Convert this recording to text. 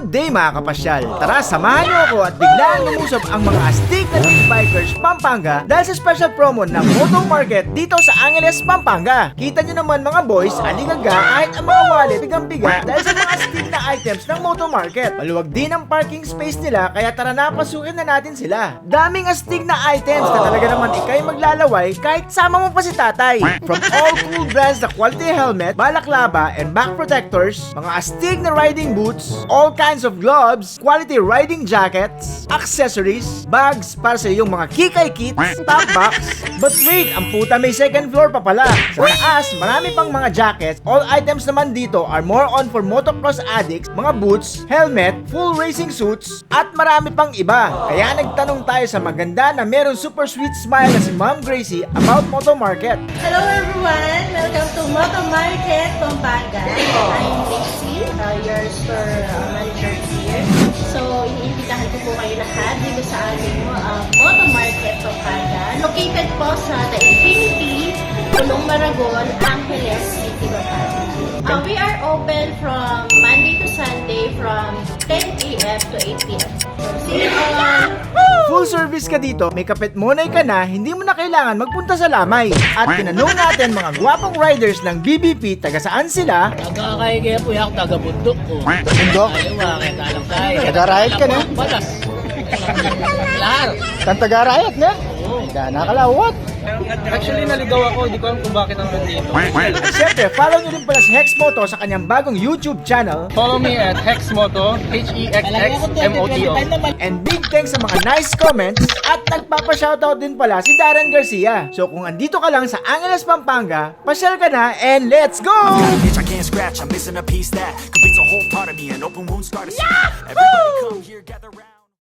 Good day mga kapasyal! Tara, samahan niyo ako at biglaan lumusog ang mga astig na big bikers Pampanga dahil sa special promo ng Moto Market dito sa Angeles, Pampanga. Kita niyo naman mga boys, aligaga kahit ang mga wallet bigang-biga dahil sa mga astig na items ng Moto Market. Maluwag din ang parking space nila kaya tara na pasukin na natin sila. Daming astig na items na talaga naman ikay maglalaway kahit sama mo pa si tatay. From all cool brands na quality helmet, balaklava, and back protectors, mga astig na riding boots, all kinds of gloves, quality riding jackets, accessories, bags para sa iyong mga kikay kits, top box. But wait, ang puta may second floor pa pala. Sa taas, marami pang mga jackets. All items naman dito are more on for motocross addicts, mga boots, helmet, full racing suits, at marami pang iba. Kaya nagtanong tayo sa maganda na merong super sweet smile na si Ma'am Gracie about Moto Market. Hello everyone! Welcome to Moto Market, Pampanga. I'm ko po kayo lahat dito sa aming uh, Moto Market, Pampanga. Located po sa The Infinity, Pulong Maragon, Angeles City, Pampanga. Uh, we are open from Monday to Sunday from 10 a.m. to 8 p.m. See you all! Full service ka dito, may kapit monay ka na, hindi mo na kailangan magpunta sa lamay. At tinanong natin mga gwapong riders ng BBP taga saan sila, Taga kay kaya ako taga bundok ko. Bundok? Ayaw ah, kaya talang tayo. Taga-riot ka na? Balas. Lahar. Tantagarayat na? Oo. Nakalawat. Actually, naligaw ako. Hindi ko alam kung bakit ako nandito. At syempre, follow nyo rin pala si Hexmoto sa kanyang bagong YouTube channel. Follow me at Hexmoto, H-E-X-X-M-O-T-O. naman. And big thanks sa mga nice comments at nagpapa-shoutout din pala si Darren Garcia. So kung andito ka lang sa Angeles, Pampanga, pasyal ka na and let's go! I can't scratch. I'm missing a piece that completes a whole part of me. An open wound scar to see. Everybody come here, gather round.